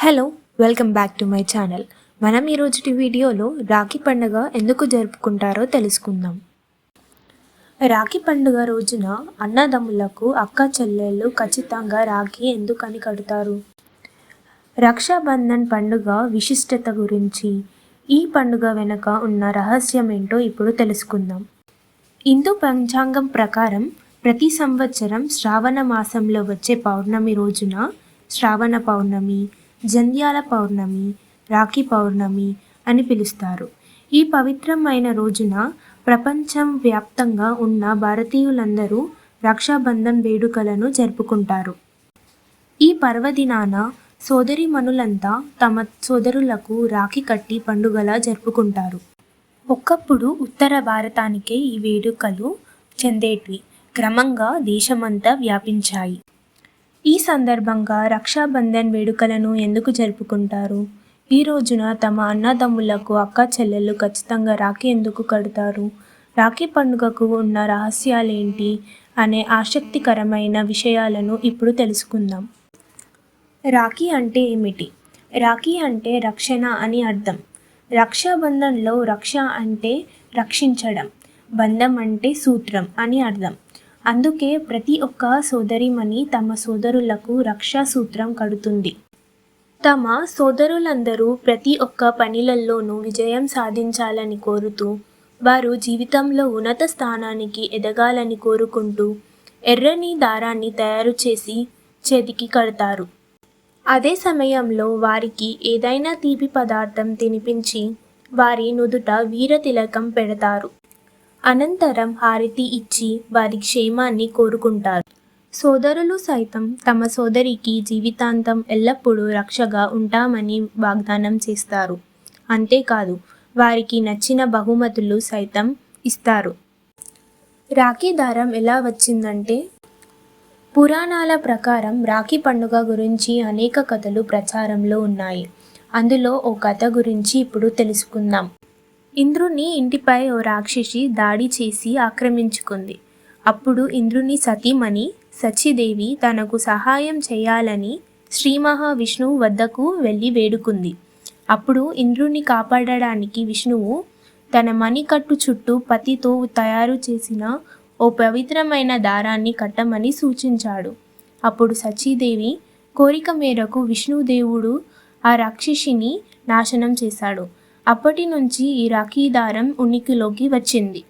Hello welcome back to my channel మనం ఈరోజుటి వీడియోలో రాఖీ పండుగ ఎందుకు జరుపుకుంటారో తెలుసుకుందాం. రాఖీ పండుగ రోజున అన్నదమ్ములకు అక్క చెల్లెళ్ళు ఖచ్చితంగా రాఖీ ఎందుకని కడతారు? రక్షాబంధన్ పండుగ విశిష్టత గురించి ఈ పండుగ వెనుక ఉన్న రహస్యం ఏంటో ఇప్పుడు తెలుసుకుందాం. హిందూ పంచాంగం ప్రకారం ప్రతి సంవత్సరం శ్రావణ మాసంలో వచ్చే పౌర్ణమి రోజున శ్రావణ పౌర్ణమి జంధ్యాల పౌర్ణమి రాఖీ పౌర్ణమి అని పిలుస్తారు. ఈ పవిత్రమైన రోజున ప్రపంచం వ్యాప్తంగా ఉన్న భారతీయులందరూ రక్షాబంధన్ వేడుకలను జరుపుకుంటారు. ఈ పర్వదినాన సోదరిమణులంతా తమ సోదరులకు రాఖీ కట్టి పండుగలా జరుపుకుంటారు. ఒకప్పుడు ఉత్తర భారతానికే ఈ వేడుకలు చెందేటివి. క్రమంగా దేశమంతా వ్యాపించాయి. ఈ సందర్భంగా రక్షాబంధన్ వేడుకలను ఎందుకు జరుపుకుంటారు? ఈ రోజున తమ అన్నదమ్ములకు అక్క చెల్లెళ్ళు ఖచ్చితంగా రాఖీ ఎందుకు కడతారు? రాఖీ పండుగకు ఉన్న రహస్యాలేంటి? అనే ఆసక్తికరమైన విషయాలను ఇప్పుడు తెలుసుకుందాం. రాఖీ అంటే ఏమిటి? రాఖీ అంటే రక్షణ అని అర్థం. రక్షాబంధంలో రక్ష అంటే రక్షించడం బంధం అంటే సూత్రం అని అర్థం. అందుకే ప్రతి ఒక్క సోదరిమణి తమ సోదరులకు రక్షా సూత్రం కడుతుంది. తమ సోదరులందరూ ప్రతి ఒక్క పనిలల్లోనూ విజయం సాధించాలని కోరుతూ వారు జీవితంలో ఉన్నత స్థానానికి ఎదగాలని కోరుకుంటూ ఎర్రని దారాన్ని తయారు చేసి చేతికి కడతారు. అదే సమయంలో వారికి ఏదైనా తీపి పదార్థం తినిపించి వారి నుదుట వీర తిలకం పెడతారు. అనంతరం హారతి ఇచ్చి వారి క్షేమాన్ని కోరుకుంటారు. సోదరులు సైతం తమ సోదరికి జీవితాంతం ఎల్లప్పుడూ రక్షగా ఉంటామని వాగ్దానం చేస్తారు. అంతేకాదు వారికి నచ్చిన బహుమతులు సైతం ఇస్తారు. రాఖీ దారం ఎలా వచ్చిందంటే పురాణాల ప్రకారం రాఖీ పండుగ గురించి అనేక కథలు ప్రచారంలో ఉన్నాయి. అందులో ఓ కథ గురించి ఇప్పుడు తెలుసుకుందాం. ఇంద్రుని ఇంటిపై ఓ రాక్షసి దాడి చేసి ఆక్రమించుకుంది. అప్పుడు ఇంద్రుని సతీమణి సచిదేవి తనకు సహాయం చేయాలని శ్రీ మహావిష్ణువు వద్దకు వెళ్ళి వేడుకుంది. అప్పుడు ఇంద్రుని కాపాడడానికి విష్ణువు తన మణికట్టు చుట్టూ పతితో తయారు చేసిన ఓ పవిత్రమైన దారాన్ని కట్టమని సూచించాడు. అప్పుడు సచీదేవి కోరిక మేరకు విష్ణుదేవుడు ఆ రాక్షసిని నాశనం చేశాడు. అప్పటి నుంచి ఈ రాఖీ దారం ఉనికిలోకి వచ్చింది.